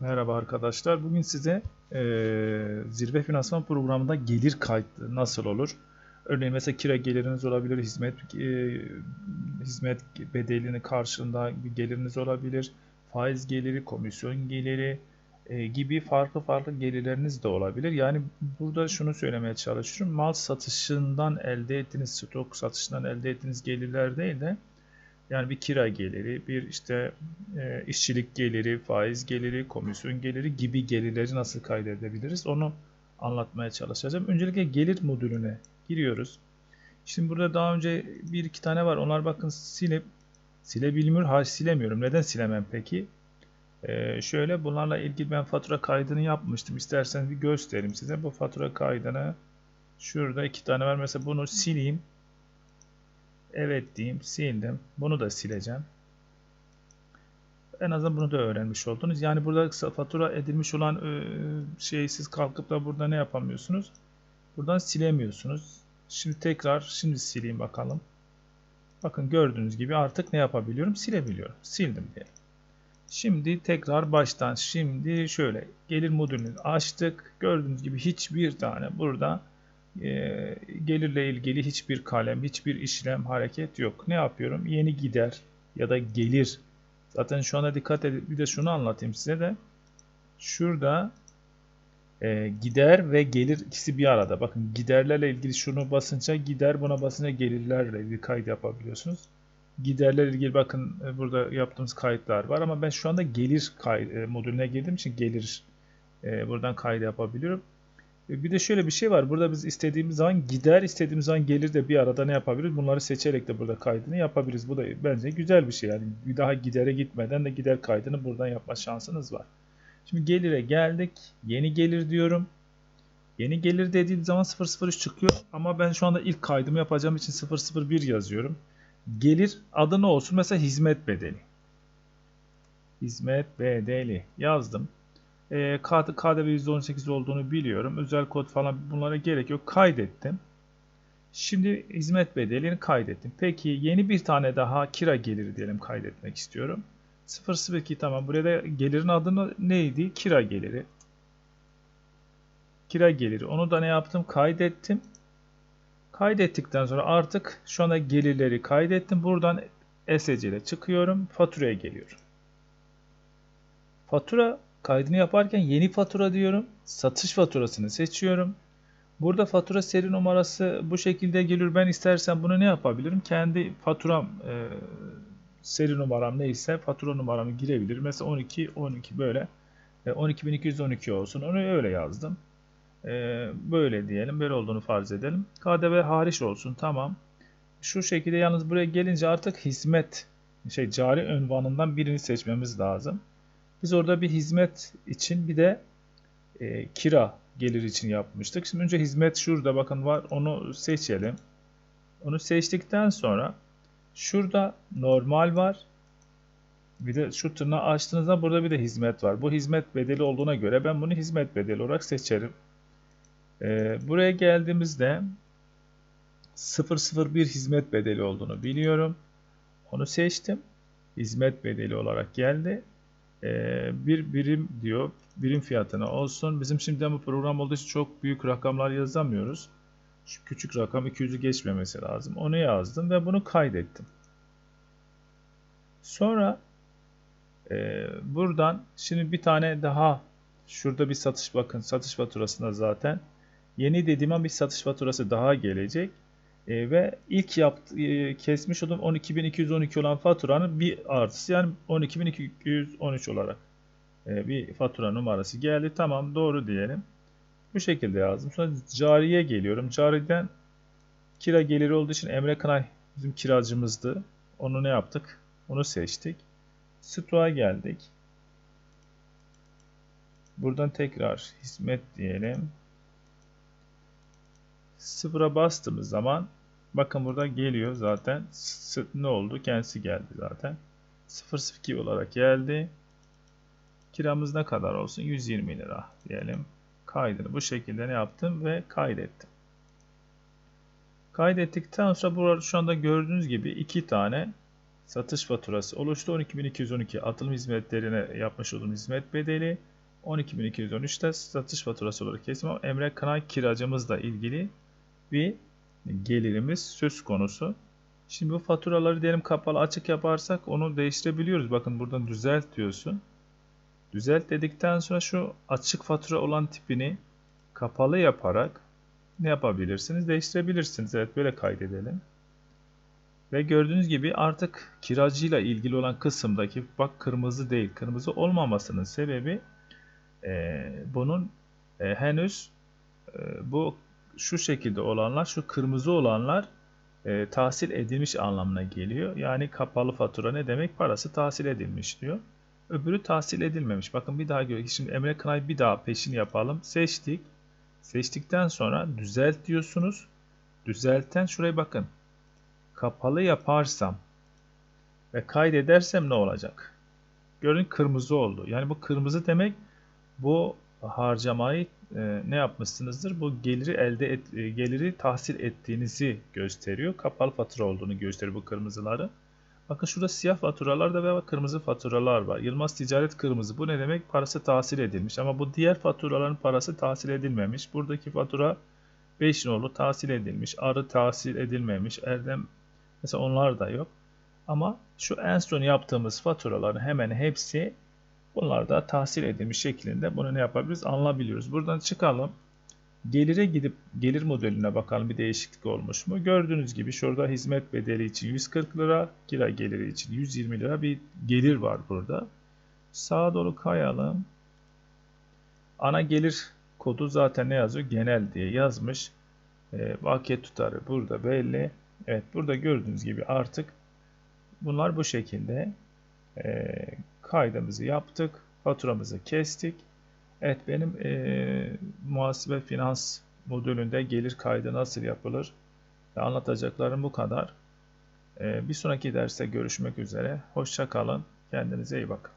Merhaba arkadaşlar. Bugün size e, zirve finansman programında gelir kaydı nasıl olur? Örneğin mesela kira geliriniz olabilir, hizmet e, hizmet bedelinin karşılığında bir geliriniz olabilir, faiz geliri, komisyon geliri e, gibi farklı farklı gelirleriniz de olabilir. Yani burada şunu söylemeye çalışıyorum. Mal satışından elde ettiğiniz, stok satışından elde ettiğiniz gelirler değil de yani bir kira geliri, bir işte e, işçilik geliri, faiz geliri, komisyon geliri gibi gelirleri nasıl kaydedebiliriz onu anlatmaya çalışacağım. Öncelikle gelir modülüne giriyoruz. Şimdi burada daha önce bir iki tane var. Onlar bakın silip silebilmiyor. Hayır silemiyorum. Neden silemem peki? Ee, şöyle bunlarla ilgili ben fatura kaydını yapmıştım. İsterseniz bir göstereyim size. Bu fatura kaydını şurada iki tane var. Mesela bunu sileyim. Evet diyeyim. Sildim. Bunu da sileceğim. En azından bunu da öğrenmiş oldunuz. Yani burada fatura edilmiş olan e, şeyi siz kalkıp da burada ne yapamıyorsunuz? Buradan silemiyorsunuz. Şimdi tekrar şimdi sileyim bakalım. Bakın gördüğünüz gibi artık ne yapabiliyorum? Silebiliyorum. Sildim diye. Şimdi tekrar baştan şimdi şöyle gelir modülünü açtık. Gördüğünüz gibi hiçbir tane burada e, gelirle ilgili hiçbir kalem, hiçbir işlem, hareket yok. Ne yapıyorum? Yeni gider ya da gelir. Zaten şu anda dikkat edin. Bir de şunu anlatayım size de. Şurada e, gider ve gelir ikisi bir arada. Bakın giderlerle ilgili şunu basınca gider, buna basınca gelirlerle ilgili kayıt yapabiliyorsunuz. Giderlerle ilgili bakın e, burada yaptığımız kayıtlar var ama ben şu anda gelir kay, e, modülüne girdiğim için gelir e, buradan kaydı yapabiliyorum. E, bir de şöyle bir şey var. Burada biz istediğimiz zaman gider, istediğimiz zaman gelir de bir arada ne yapabiliriz? Bunları seçerek de burada kaydını yapabiliriz. Bu da bence güzel bir şey. Yani bir daha gidere gitmeden de gider kaydını buradan yapma şansınız var. Şimdi gelire geldik. Yeni gelir diyorum. Yeni gelir dediğim zaman 003 çıkıyor ama ben şu anda ilk kaydımı yapacağım için 001 yazıyorum. Gelir adı ne olsun? Mesela hizmet bedeli. Hizmet bedeli yazdım. E, KDV %18 olduğunu biliyorum. Özel kod falan bunlara gerek yok. Kaydettim. Şimdi hizmet bedelini kaydettim. Peki yeni bir tane daha kira geliri diyelim kaydetmek istiyorum. 002 tamam. Burada gelirin adı neydi? Kira geliri. Kira geliri. Onu da ne yaptım? Kaydettim. Kaydettikten sonra artık şu anda gelirleri kaydettim. Buradan SC ile çıkıyorum. Faturaya geliyorum. Fatura kaydını yaparken yeni fatura diyorum. Satış faturasını seçiyorum. Burada fatura seri numarası bu şekilde gelir. Ben istersen bunu ne yapabilirim? Kendi faturam e, seri numaram neyse fatura numaramı girebilirim. Mesela 12 12 böyle e, 12212 olsun. Onu öyle yazdım. E, böyle diyelim. Böyle olduğunu farz edelim. KDV hariç olsun. Tamam. Şu şekilde yalnız buraya gelince artık hizmet şey cari ünvanından birini seçmemiz lazım. Biz orada bir hizmet için bir de e, kira gelir için yapmıştık. Şimdi önce hizmet şurada bakın var onu seçelim. Onu seçtikten sonra şurada normal var. Bir de şu tırnağı açtığınızda burada bir de hizmet var. Bu hizmet bedeli olduğuna göre ben bunu hizmet bedeli olarak seçerim. Ee, buraya geldiğimizde 001 hizmet bedeli olduğunu biliyorum. Onu seçtim. Hizmet bedeli olarak geldi. Ee, bir birim diyor. Birim fiyatına olsun. Bizim şimdi bu program olduğu için çok büyük rakamlar yazamıyoruz. Şu küçük rakam 200'ü geçmemesi lazım. Onu yazdım ve bunu kaydettim. Sonra e, buradan şimdi bir tane daha şurada bir satış bakın satış faturasında zaten yeni dediğim bir satış faturası daha gelecek. E, ve ilk yaptı, e, kesmiş olduğum 12.212 olan faturanın bir artısı yani 12.213 olarak e, bir fatura numarası geldi. Tamam doğru diyelim. Bu şekilde yazdım. Sonra cariye geliyorum. Cariden kira geliri olduğu için Emre Kınay bizim kiracımızdı. Onu ne yaptık? Onu seçtik. Stoğa geldik. Buradan tekrar hizmet diyelim. Sıfıra bastığımız zaman bakın burada geliyor zaten. Ne oldu? Kendisi geldi zaten. 002 olarak geldi. Kiramız ne kadar olsun? 120 lira diyelim. Kaydını bu şekilde ne yaptım ve kaydettim. Kaydettikten sonra burada şu anda gördüğünüz gibi iki tane satış faturası oluştu. 12.212 atılım hizmetlerine yapmış olduğum hizmet bedeli. 12.213'te satış faturası olarak kesim. Emre Kınay kiracımızla ilgili bir gelirimiz söz konusu. Şimdi bu faturaları diyelim kapalı açık yaparsak onu değiştirebiliyoruz. Bakın buradan düzelt diyorsun. Düzelt dedikten sonra şu açık fatura olan tipini kapalı yaparak ne yapabilirsiniz? Değiştirebilirsiniz. Evet böyle kaydedelim. Ve gördüğünüz gibi artık kiracıyla ilgili olan kısımdaki bak kırmızı değil. Kırmızı olmamasının sebebi e, bunun e, henüz e, bu şu şekilde olanlar, şu kırmızı olanlar e, tahsil edilmiş anlamına geliyor. Yani kapalı fatura ne demek? Parası tahsil edilmiş diyor. Öbürü tahsil edilmemiş. Bakın bir daha gör. Şimdi Emre Kınay bir daha peşini yapalım. Seçtik. Seçtikten sonra düzelt diyorsunuz. Düzelten şuraya bakın. Kapalı yaparsam ve kaydedersem ne olacak? Görün kırmızı oldu. Yani bu kırmızı demek bu harcamayı e, ne yapmışsınızdır? Bu geliri elde et, e, geliri tahsil ettiğinizi gösteriyor. Kapalı fatura olduğunu gösteriyor bu kırmızıları. Bakın şurada siyah faturalar da ve kırmızı faturalar var. Yılmaz Ticaret kırmızı. Bu ne demek? Parası tahsil edilmiş. Ama bu diğer faturaların parası tahsil edilmemiş. Buradaki fatura 5 nolu tahsil edilmiş. Arı tahsil edilmemiş. Erdem mesela onlar da yok. Ama şu en son yaptığımız faturaların hemen hepsi bunlar da tahsil edilmiş şeklinde bunu ne yapabiliriz anlayabiliyoruz. Buradan çıkalım. Gelire gidip gelir modeline bakalım bir değişiklik olmuş mu? Gördüğünüz gibi şurada hizmet bedeli için 140 lira, kira geliri için 120 lira bir gelir var burada. Sağa doğru kayalım. Ana gelir kodu zaten ne yazıyor? Genel diye yazmış. E, vakiye tutarı burada belli. Evet burada gördüğünüz gibi artık bunlar bu şekilde e, kaydımızı yaptık. Faturamızı kestik. Evet benim e, muhasebe finans modülünde gelir kaydı nasıl yapılır anlatacaklarım bu kadar. E, bir sonraki derste görüşmek üzere. Hoşça kalın. Kendinize iyi bakın.